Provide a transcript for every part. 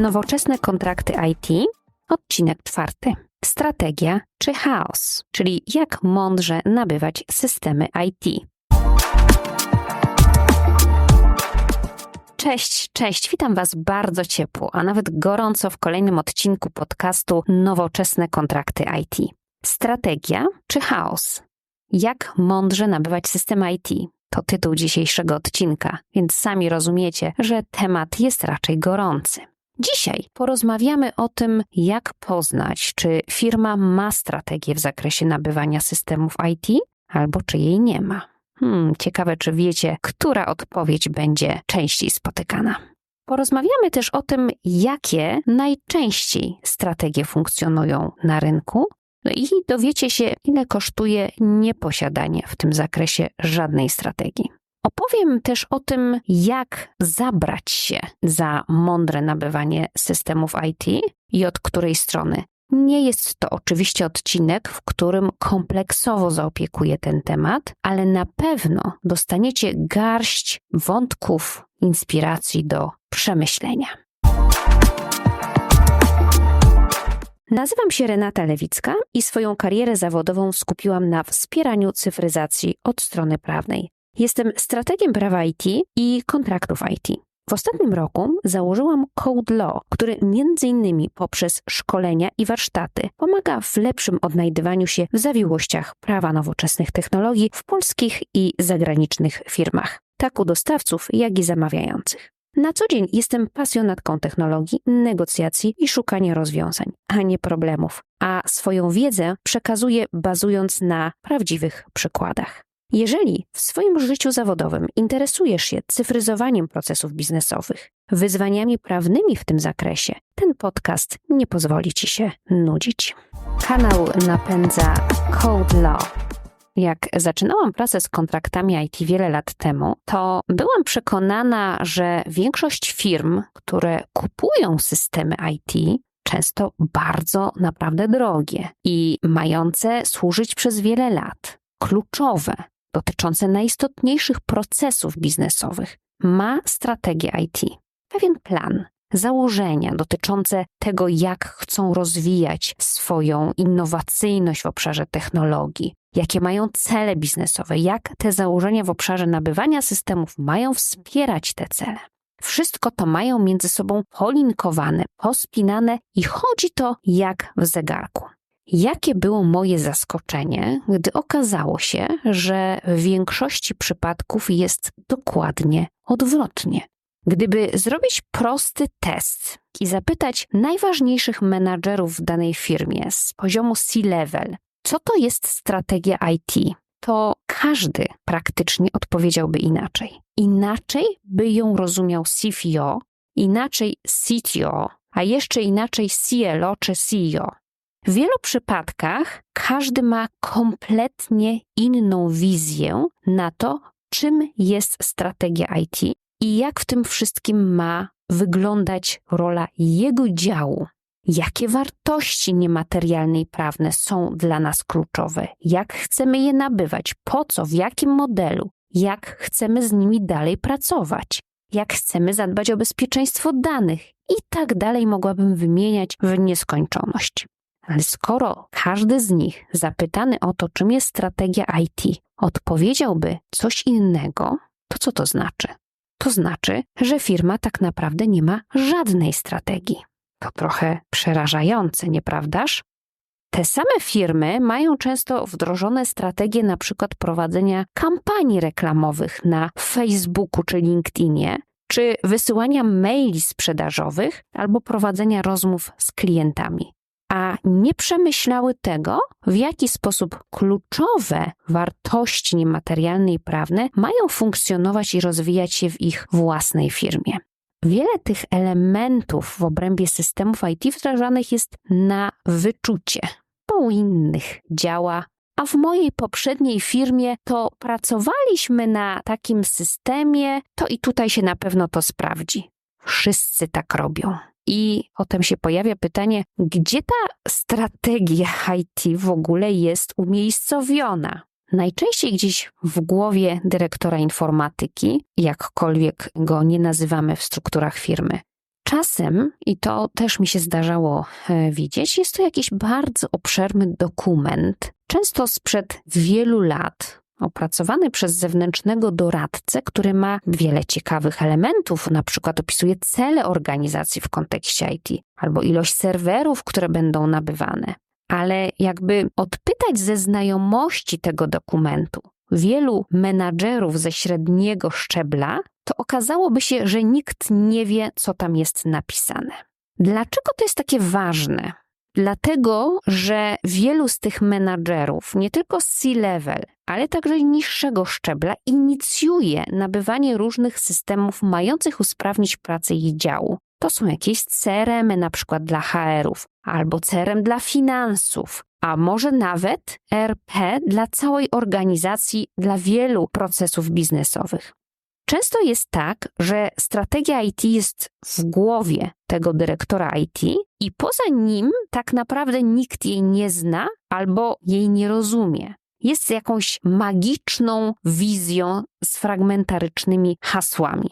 Nowoczesne kontrakty IT, odcinek czwarty. Strategia czy chaos, czyli jak mądrze nabywać systemy IT. Cześć, cześć, witam Was bardzo ciepło, a nawet gorąco w kolejnym odcinku podcastu Nowoczesne kontrakty IT. Strategia czy chaos? Jak mądrze nabywać system IT? To tytuł dzisiejszego odcinka, więc sami rozumiecie, że temat jest raczej gorący. Dzisiaj porozmawiamy o tym, jak poznać, czy firma ma strategię w zakresie nabywania systemów IT, albo czy jej nie ma. Hmm, ciekawe, czy wiecie, która odpowiedź będzie częściej spotykana. Porozmawiamy też o tym, jakie najczęściej strategie funkcjonują na rynku, no i dowiecie się, ile kosztuje nieposiadanie w tym zakresie żadnej strategii. Opowiem też o tym, jak zabrać się za mądre nabywanie systemów IT i od której strony. Nie jest to oczywiście odcinek, w którym kompleksowo zaopiekuję ten temat, ale na pewno dostaniecie garść wątków, inspiracji do przemyślenia. Nazywam się Renata Lewicka i swoją karierę zawodową skupiłam na wspieraniu cyfryzacji od strony prawnej. Jestem strategiem prawa IT i kontraktów IT. W ostatnim roku założyłam Code Law, który m.in. poprzez szkolenia i warsztaty pomaga w lepszym odnajdywaniu się w zawiłościach prawa nowoczesnych technologii w polskich i zagranicznych firmach, tak u dostawców, jak i zamawiających. Na co dzień jestem pasjonatką technologii, negocjacji i szukania rozwiązań, a nie problemów, a swoją wiedzę przekazuję bazując na prawdziwych przykładach. Jeżeli w swoim życiu zawodowym interesujesz się cyfryzowaniem procesów biznesowych, wyzwaniami prawnymi w tym zakresie, ten podcast nie pozwoli Ci się nudzić. Kanał napędza Code Law. Jak zaczynałam pracę z kontraktami IT wiele lat temu, to byłam przekonana, że większość firm, które kupują systemy IT, często bardzo naprawdę drogie i mające służyć przez wiele lat, kluczowe, dotyczące najistotniejszych procesów biznesowych, ma strategię IT, pewien plan, założenia dotyczące tego, jak chcą rozwijać swoją innowacyjność w obszarze technologii, jakie mają cele biznesowe, jak te założenia w obszarze nabywania systemów mają wspierać te cele. Wszystko to mają między sobą polinkowane, pospinane i chodzi to jak w zegarku. Jakie było moje zaskoczenie, gdy okazało się, że w większości przypadków jest dokładnie odwrotnie. Gdyby zrobić prosty test i zapytać najważniejszych menadżerów w danej firmie z poziomu C-level, co to jest strategia IT, to każdy praktycznie odpowiedziałby inaczej. Inaczej by ją rozumiał CFO, inaczej CTO, a jeszcze inaczej CLO czy CEO. W wielu przypadkach każdy ma kompletnie inną wizję na to, czym jest strategia IT i jak w tym wszystkim ma wyglądać rola jego działu. Jakie wartości niematerialne i prawne są dla nas kluczowe? Jak chcemy je nabywać? Po co? W jakim modelu? Jak chcemy z nimi dalej pracować? Jak chcemy zadbać o bezpieczeństwo danych? I tak dalej mogłabym wymieniać w nieskończoność. Ale skoro każdy z nich zapytany o to, czym jest strategia IT, odpowiedziałby coś innego, to co to znaczy? To znaczy, że firma tak naprawdę nie ma żadnej strategii. To trochę przerażające, nieprawdaż? Te same firmy mają często wdrożone strategie na przykład prowadzenia kampanii reklamowych na Facebooku czy LinkedInie, czy wysyłania maili sprzedażowych albo prowadzenia rozmów z klientami a nie przemyślały tego, w jaki sposób kluczowe wartości niematerialne i prawne mają funkcjonować i rozwijać się w ich własnej firmie. Wiele tych elementów w obrębie systemów IT wdrażanych jest na wyczucie, bo u innych działa. A w mojej poprzedniej firmie to pracowaliśmy na takim systemie, to i tutaj się na pewno to sprawdzi. Wszyscy tak robią. I potem się pojawia pytanie, gdzie ta strategia IT w ogóle jest umiejscowiona? Najczęściej gdzieś w głowie dyrektora informatyki, jakkolwiek go nie nazywamy w strukturach firmy. Czasem, i to też mi się zdarzało e, widzieć, jest to jakiś bardzo obszerny dokument, często sprzed wielu lat, opracowany przez zewnętrznego doradcę, który ma wiele ciekawych elementów, na przykład opisuje cele organizacji w kontekście IT albo ilość serwerów, które będą nabywane. Ale jakby odpytać ze znajomości tego dokumentu wielu menadżerów ze średniego szczebla, to okazałoby się, że nikt nie wie, co tam jest napisane. Dlaczego to jest takie ważne? Dlatego, że wielu z tych menadżerów, nie tylko z C-level, ale także niższego szczebla, inicjuje nabywanie różnych systemów mających usprawnić pracę ich działu. To są jakieś CRM, na przykład dla HR-ów, albo CRM dla finansów, a może nawet RP dla całej organizacji, dla wielu procesów biznesowych. Często jest tak, że strategia IT jest w głowie tego dyrektora IT i poza nim tak naprawdę nikt jej nie zna albo jej nie rozumie. Jest jakąś magiczną wizją z fragmentarycznymi hasłami.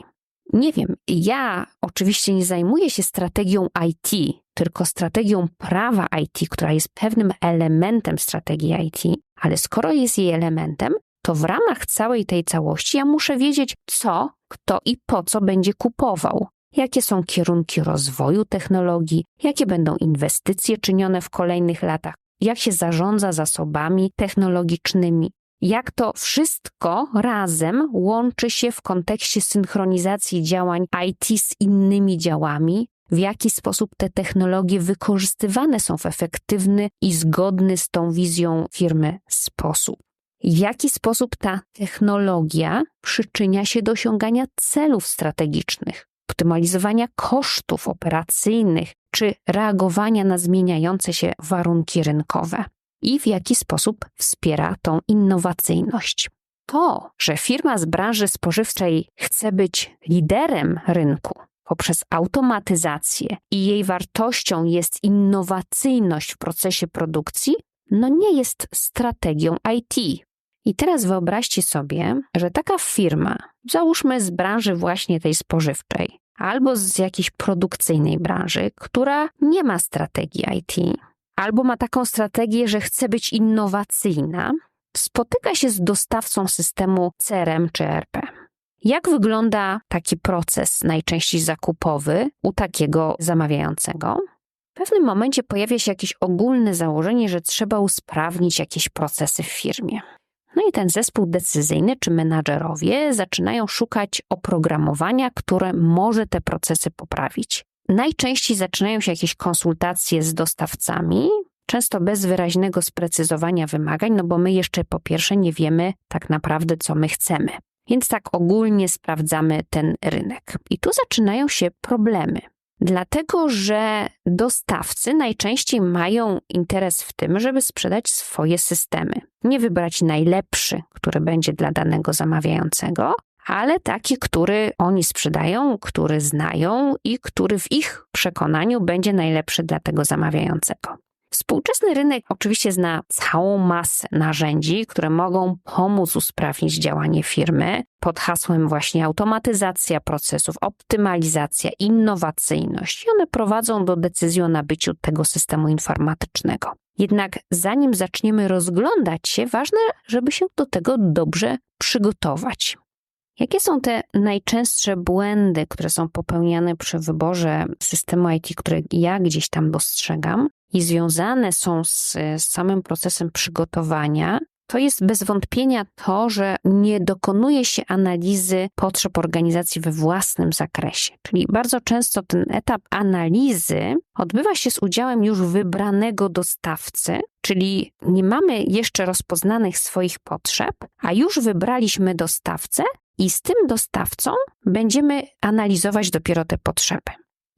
Nie wiem, ja oczywiście nie zajmuję się strategią IT, tylko strategią prawa IT, która jest pewnym elementem strategii IT, ale skoro jest jej elementem, to w ramach całej tej całości ja muszę wiedzieć, co, kto i po co będzie kupował. Jakie są kierunki rozwoju technologii, jakie będą inwestycje czynione w kolejnych latach, jak się zarządza zasobami technologicznymi, jak to wszystko razem łączy się w kontekście synchronizacji działań IT z innymi działami, w jaki sposób te technologie wykorzystywane są w efektywny i zgodny z tą wizją firmy sposób w jaki sposób ta technologia przyczynia się do osiągania celów strategicznych, optymalizowania kosztów operacyjnych czy reagowania na zmieniające się warunki rynkowe i w jaki sposób wspiera tą innowacyjność. To, że firma z branży spożywczej chce być liderem rynku poprzez automatyzację i jej wartością jest innowacyjność w procesie produkcji, no nie jest strategią IT, i teraz wyobraźcie sobie, że taka firma, załóżmy z branży właśnie tej spożywczej, albo z jakiejś produkcyjnej branży, która nie ma strategii IT, albo ma taką strategię, że chce być innowacyjna, spotyka się z dostawcą systemu CRM czy ERP. Jak wygląda taki proces najczęściej zakupowy u takiego zamawiającego? W pewnym momencie pojawia się jakieś ogólne założenie, że trzeba usprawnić jakieś procesy w firmie. No i ten zespół decyzyjny czy menadżerowie zaczynają szukać oprogramowania, które może te procesy poprawić. Najczęściej zaczynają się jakieś konsultacje z dostawcami, często bez wyraźnego sprecyzowania wymagań, no bo my jeszcze po pierwsze nie wiemy tak naprawdę, co my chcemy. Więc tak ogólnie sprawdzamy ten rynek. I tu zaczynają się problemy. Dlatego, że dostawcy najczęściej mają interes w tym, żeby sprzedać swoje systemy. Nie wybrać najlepszy, który będzie dla danego zamawiającego, ale taki, który oni sprzedają, który znają i który w ich przekonaniu będzie najlepszy dla tego zamawiającego. Współczesny rynek oczywiście zna całą masę narzędzi, które mogą pomóc usprawnić działanie firmy pod hasłem właśnie automatyzacja procesów, optymalizacja, innowacyjność i one prowadzą do decyzji o nabyciu tego systemu informatycznego. Jednak zanim zaczniemy rozglądać się, ważne, żeby się do tego dobrze przygotować. Jakie są te najczęstsze błędy, które są popełniane przy wyborze systemu IT, które ja gdzieś tam dostrzegam i związane są z, samym procesem przygotowania? To jest bez wątpienia to, że nie dokonuje się analizy potrzeb organizacji we własnym zakresie. Czyli bardzo często ten etap analizy odbywa się z udziałem już wybranego dostawcy, czyli nie mamy jeszcze rozpoznanych swoich potrzeb, a już wybraliśmy dostawcę i z tym dostawcą będziemy analizować dopiero te potrzeby.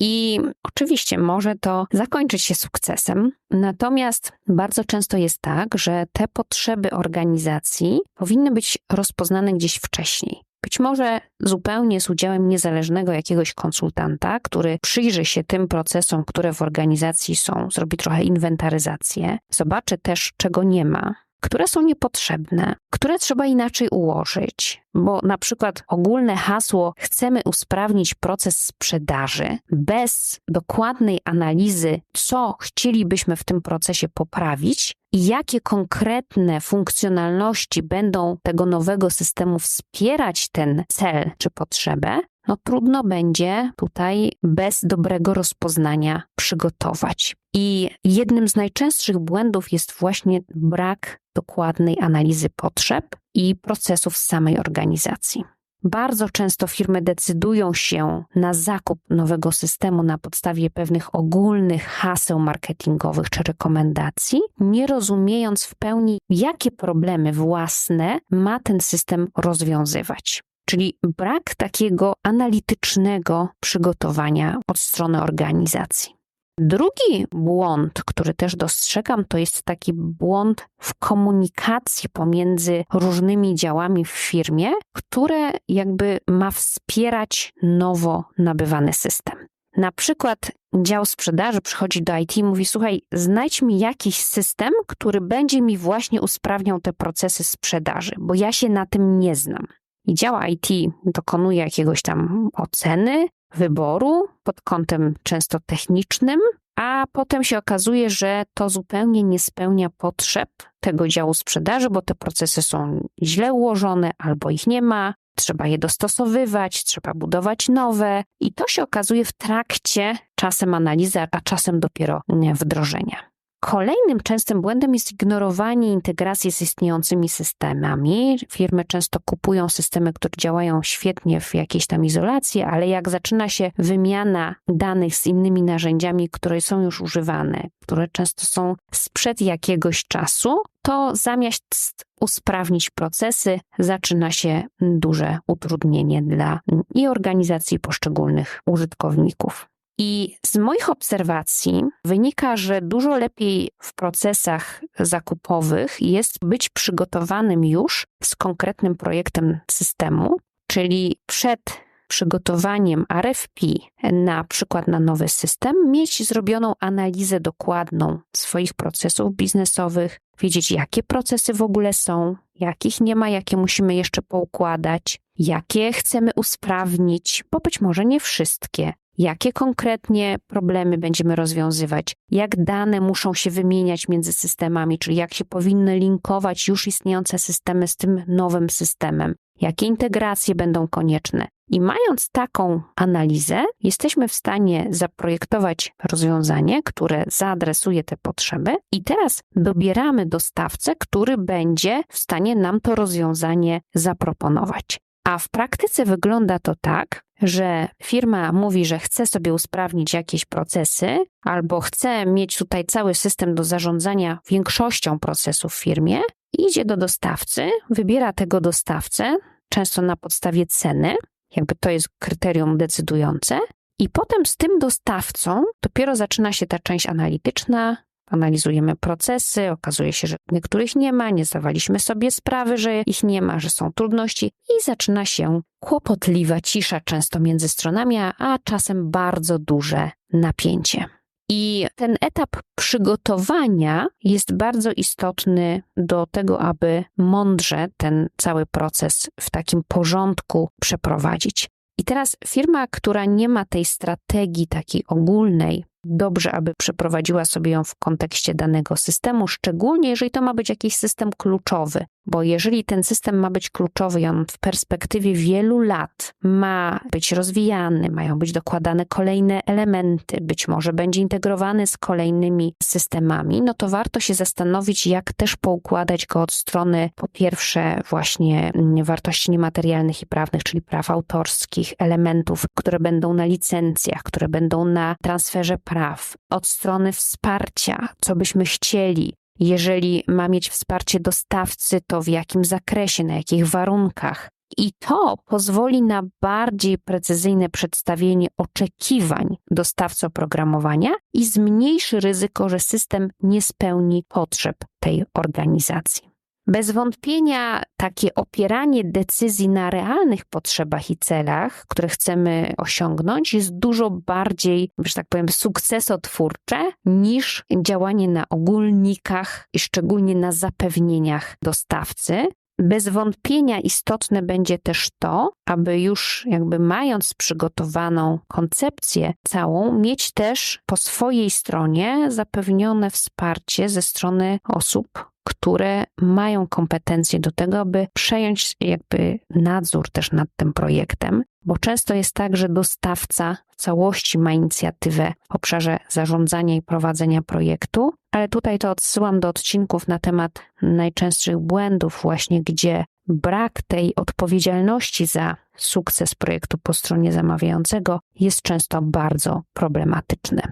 I oczywiście może to zakończyć się sukcesem, natomiast bardzo często jest tak, że te potrzeby organizacji powinny być rozpoznane gdzieś wcześniej. Być może zupełnie z udziałem niezależnego jakiegoś konsultanta, który przyjrzy się tym procesom, które w organizacji są, zrobi trochę inwentaryzację, zobaczy też, czego nie ma, które są niepotrzebne, które trzeba inaczej ułożyć, bo na przykład ogólne hasło chcemy usprawnić proces sprzedaży bez dokładnej analizy, co chcielibyśmy w tym procesie poprawić i jakie konkretne funkcjonalności będą tego nowego systemu wspierać ten cel czy potrzebę, no trudno będzie tutaj bez dobrego rozpoznania przygotować. I jednym z najczęstszych błędów jest właśnie brak dokładnej analizy potrzeb i procesów samej organizacji. Bardzo często firmy decydują się na zakup nowego systemu na podstawie pewnych ogólnych haseł marketingowych czy rekomendacji, nie rozumiejąc w pełni, jakie problemy własne ma ten system rozwiązywać. Czyli brak takiego analitycznego przygotowania od strony organizacji. Drugi błąd, który też dostrzegam, to jest taki błąd w komunikacji pomiędzy różnymi działami w firmie, które jakby ma wspierać nowo nabywany system. Na przykład dział sprzedaży przychodzi do IT i mówi: Słuchaj, znajdź mi jakiś system, który będzie mi właśnie usprawniał te procesy sprzedaży, bo ja się na tym nie znam. I dział IT dokonuje jakiegoś tam oceny, wyboru pod kątem często technicznym, a potem się okazuje, że to zupełnie nie spełnia potrzeb tego działu sprzedaży, bo te procesy są źle ułożone albo ich nie ma, trzeba je dostosowywać, trzeba budować nowe i to się okazuje w trakcie czasem analizy, a czasem dopiero wdrożenia. Kolejnym częstym błędem jest ignorowanie integracji z istniejącymi systemami. Firmy często kupują systemy, które działają świetnie w jakiejś tam izolacji, ale jak zaczyna się wymiana danych z innymi narzędziami, które są już używane, które często są sprzed jakiegoś czasu, to zamiast usprawnić procesy, zaczyna się duże utrudnienie dla i organizacji poszczególnych użytkowników. I z moich obserwacji wynika, że dużo lepiej w procesach zakupowych jest być przygotowanym już z konkretnym projektem systemu, czyli przed przygotowaniem RFP na przykład na nowy system, mieć zrobioną analizę dokładną swoich procesów biznesowych, wiedzieć jakie procesy w ogóle są, jakich nie ma, jakie musimy jeszcze poukładać, jakie chcemy usprawnić, bo być może nie wszystkie, jakie konkretnie problemy będziemy rozwiązywać, jak dane muszą się wymieniać między systemami, czyli jak się powinny linkować już istniejące systemy z tym nowym systemem, jakie integracje będą konieczne. I mając taką analizę, jesteśmy w stanie zaprojektować rozwiązanie, które zaadresuje te potrzeby, i teraz dobieramy dostawcę, który będzie w stanie nam to rozwiązanie zaproponować. A w praktyce wygląda to tak, że firma mówi, że chce sobie usprawnić jakieś procesy, albo chce mieć tutaj cały system do zarządzania większością procesów w firmie, idzie do dostawcy, wybiera tego dostawcę, często na podstawie ceny, jakby to jest kryterium decydujące, i potem z tym dostawcą dopiero zaczyna się ta część analityczna, analizujemy procesy, okazuje się, że niektórych nie ma, nie zdawaliśmy sobie sprawy, że ich nie ma, że są trudności i zaczyna się kłopotliwa cisza często między stronami, a czasem bardzo duże napięcie. I ten etap przygotowania jest bardzo istotny do tego, aby mądrze ten cały proces w takim porządku przeprowadzić. I teraz firma, która nie ma tej strategii takiej ogólnej, dobrze, aby przeprowadziła sobie ją w kontekście danego systemu, szczególnie jeżeli to ma być jakiś system kluczowy, bo jeżeli ten system ma być kluczowy i on w perspektywie wielu lat ma być rozwijany, mają być dokładane kolejne elementy, być może będzie integrowany z kolejnymi systemami, no to warto się zastanowić, jak też poukładać go od strony po pierwsze właśnie wartości niematerialnych i prawnych, czyli praw autorskich, elementów, które będą na licencjach, które będą na transferze praw, od strony wsparcia, co byśmy chcieli, jeżeli ma mieć wsparcie dostawcy, to w jakim zakresie, na jakich warunkach. I to pozwoli na bardziej precyzyjne przedstawienie oczekiwań dostawcy oprogramowania i zmniejszy ryzyko, że system nie spełni potrzeb tej organizacji. Bez wątpienia takie opieranie decyzji na realnych potrzebach i celach, które chcemy osiągnąć, jest dużo bardziej, że tak powiem, sukcesotwórcze niż działanie na ogólnikach i szczególnie na zapewnieniach dostawcy, bez wątpienia istotne będzie też to, aby już jakby mając przygotowaną koncepcję całą, mieć też po swojej stronie zapewnione wsparcie ze strony osób, które mają kompetencje do tego, aby przejąć jakby nadzór też nad tym projektem, bo często jest tak, że dostawca w całości ma inicjatywę w obszarze zarządzania i prowadzenia projektu, ale tutaj to odsyłam do odcinków na temat najczęstszych błędów, właśnie gdzie brak tej odpowiedzialności za sukces projektu po stronie zamawiającego jest często bardzo problematyczny.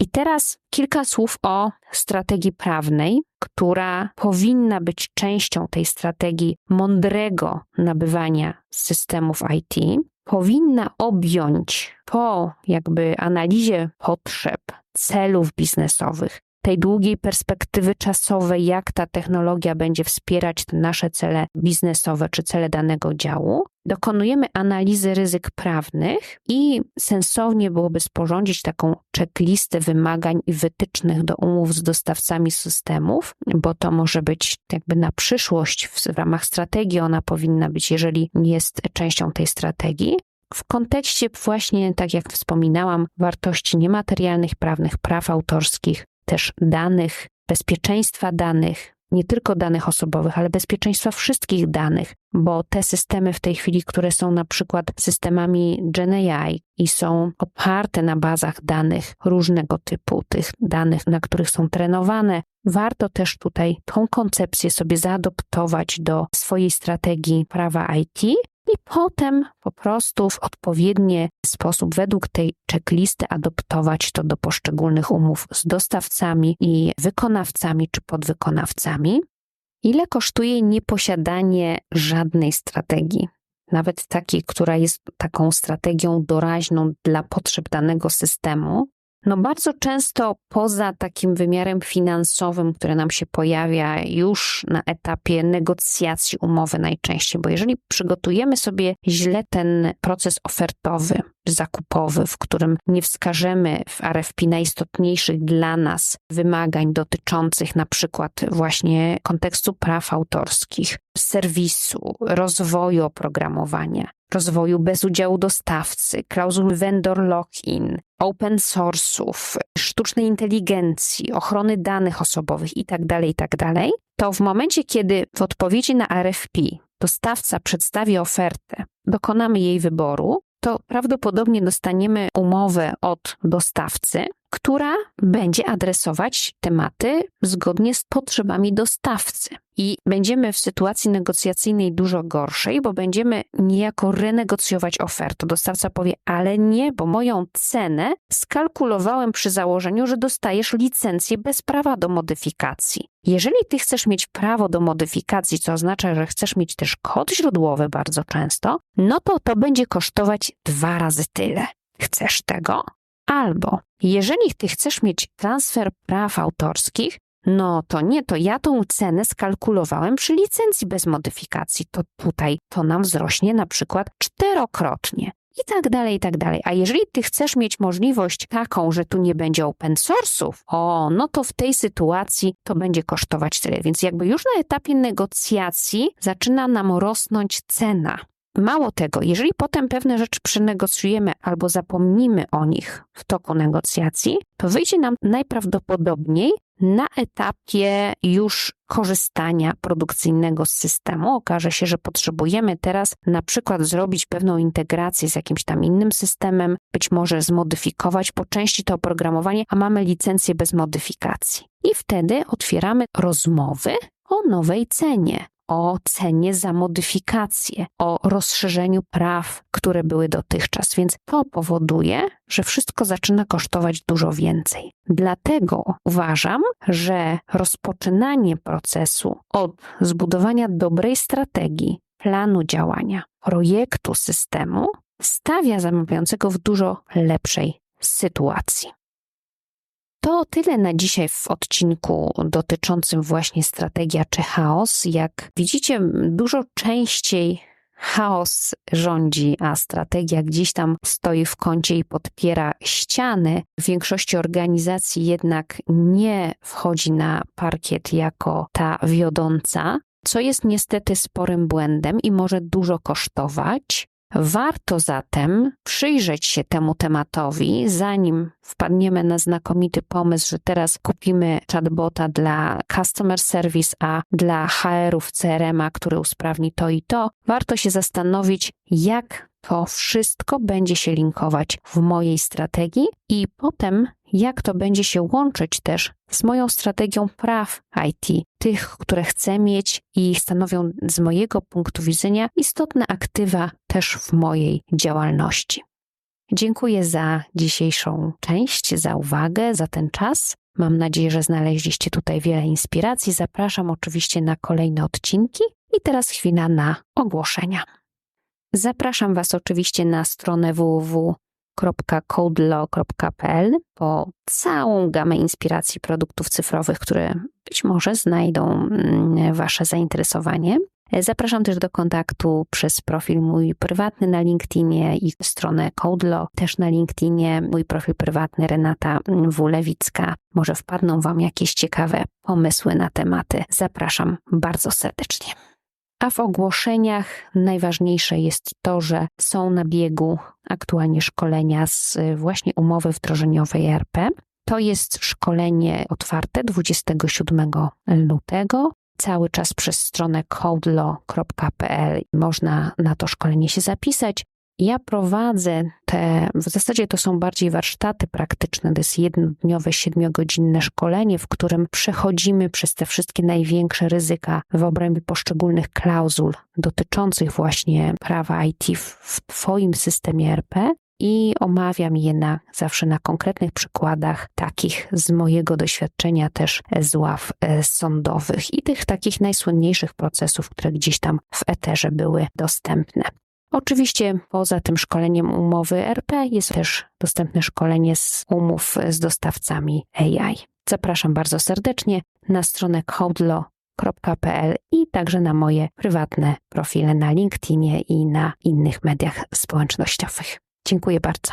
I teraz kilka słów o strategii prawnej, która powinna być częścią tej strategii mądrego nabywania systemów IT. Powinna objąć po jakby analizie potrzeb, celów biznesowych, tej długiej perspektywy czasowej, jak ta technologia będzie wspierać nasze cele biznesowe czy cele danego działu. Dokonujemy analizy ryzyk prawnych i sensownie byłoby sporządzić taką checklistę wymagań i wytycznych do umów z dostawcami systemów, bo to może być jakby na przyszłość w ramach strategii, ona powinna być, jeżeli jest częścią tej strategii. W kontekście właśnie, tak jak wspominałam, wartości niematerialnych, prawnych, praw autorskich, też danych, bezpieczeństwa danych, nie tylko danych osobowych, ale bezpieczeństwa wszystkich danych, bo te systemy w tej chwili, które są na przykład systemami GenAI i są oparte na bazach danych różnego typu, tych danych, na których są trenowane, warto też tutaj tą koncepcję sobie zaadoptować do swojej strategii prawa IT i potem po prostu w odpowiedni sposób według tej checklisty adoptować to do poszczególnych umów z dostawcami i wykonawcami czy podwykonawcami. Ile kosztuje nieposiadanie żadnej strategii? Nawet takiej, która jest taką strategią doraźną dla potrzeb danego systemu, no bardzo często poza takim wymiarem finansowym, który nam się pojawia już na etapie negocjacji umowy najczęściej, bo jeżeli przygotujemy sobie źle ten proces ofertowy, zakupowy, w którym nie wskażemy w RFP najistotniejszych dla nas wymagań dotyczących na przykład właśnie kontekstu praw autorskich, serwisu, rozwoju oprogramowania, rozwoju bez udziału dostawcy, klauzul vendor lock-in, open source'ów, sztucznej inteligencji, ochrony danych osobowych itd., tak itd., tak to w momencie, kiedy w odpowiedzi na RFP dostawca przedstawi ofertę, dokonamy jej wyboru, to prawdopodobnie dostaniemy umowę od dostawcy, która będzie adresować tematy zgodnie z potrzebami dostawcy. I będziemy w sytuacji negocjacyjnej dużo gorszej, bo będziemy niejako renegocjować ofertę. Dostawca powie, ale nie, bo moją cenę skalkulowałem przy założeniu, że dostajesz licencję bez prawa do modyfikacji. Jeżeli ty chcesz mieć prawo do modyfikacji, co oznacza, że chcesz mieć też kod źródłowy bardzo często, no to to będzie kosztować dwa razy tyle. Chcesz tego? Albo jeżeli ty chcesz mieć transfer praw autorskich, no to nie, to ja tą cenę skalkulowałem przy licencji bez modyfikacji. To tutaj to nam wzrośnie na przykład czterokrotnie. I tak dalej, i tak dalej. A jeżeli ty chcesz mieć możliwość taką, że tu nie będzie open source'ów, o, no to w tej sytuacji to będzie kosztować tyle. Więc jakby już na etapie negocjacji zaczyna nam rosnąć cena. Mało tego, jeżeli potem pewne rzeczy przenegocjujemy albo zapomnimy o nich w toku negocjacji, to wyjdzie nam najprawdopodobniej na etapie już korzystania produkcyjnego z systemu. Okaże się, że potrzebujemy teraz na przykład zrobić pewną integrację z jakimś tam innym systemem, być może zmodyfikować po części to oprogramowanie, a mamy licencję bez modyfikacji. I wtedy otwieramy rozmowy o nowej cenie o cenie za modyfikację, o rozszerzeniu praw, które były dotychczas, więc to powoduje, że wszystko zaczyna kosztować dużo więcej. Dlatego uważam, że rozpoczynanie procesu od zbudowania dobrej strategii, planu działania, projektu systemu stawia zamawiającego w dużo lepszej sytuacji. To tyle na dzisiaj w odcinku dotyczącym właśnie strategia czy chaos. Jak widzicie, dużo częściej chaos rządzi, a strategia gdzieś tam stoi w kącie i podpiera ściany. W większości organizacji jednak nie wchodzi na parkiet jako ta wiodąca, co jest niestety sporym błędem i może dużo kosztować. Warto zatem przyjrzeć się temu tematowi, zanim wpadniemy na znakomity pomysł, że teraz kupimy chatbota dla customer service, a dla HR-ów CRM-a, który usprawni to i to. Warto się zastanowić, jak to wszystko będzie się linkować w mojej strategii i potem jak to będzie się łączyć też z moją strategią praw IT, tych, które chcę mieć i stanowią z mojego punktu widzenia istotne aktywa też w mojej działalności. Dziękuję za dzisiejszą część, za uwagę, za ten czas. Mam nadzieję, że znaleźliście tutaj wiele inspiracji. Zapraszam oczywiście na kolejne odcinki i teraz chwila na ogłoszenia. Zapraszam Was oczywiście na stronę www.codelaw.pl po całą gamę inspiracji produktów cyfrowych, które być może znajdą mm, Wasze zainteresowanie. Zapraszam też do kontaktu przez profil mój prywatny na LinkedInie i stronę Codelo, też na LinkedInie, mój profil prywatny Renata Wulewicka. Może wpadną Wam jakieś ciekawe pomysły na tematy. Zapraszam bardzo serdecznie. A w ogłoszeniach najważniejsze jest to, że są na biegu aktualnie szkolenia z właśnie umowy wdrożeniowej ERP. To jest szkolenie otwarte 27 lutego. Cały czas przez stronę codelo.pl można na to szkolenie się zapisać. Ja prowadzę te, w zasadzie to są bardziej warsztaty praktyczne, to jest jednodniowe, siedmiogodzinne szkolenie, w którym przechodzimy przez te wszystkie największe ryzyka w obrębie poszczególnych klauzul dotyczących właśnie prawa IT w Twoim systemie RP i omawiam je na, zawsze na konkretnych przykładach, takich z mojego doświadczenia też z ław e, sądowych i tych takich najsłynniejszych procesów, które gdzieś tam w eterze były dostępne. Oczywiście poza tym szkoleniem umowy RP jest też dostępne szkolenie z umów z dostawcami AI. Zapraszam bardzo serdecznie na stronę codelo.pl i także na moje prywatne profile na LinkedInie i na innych mediach społecznościowych. Dziękuję bardzo.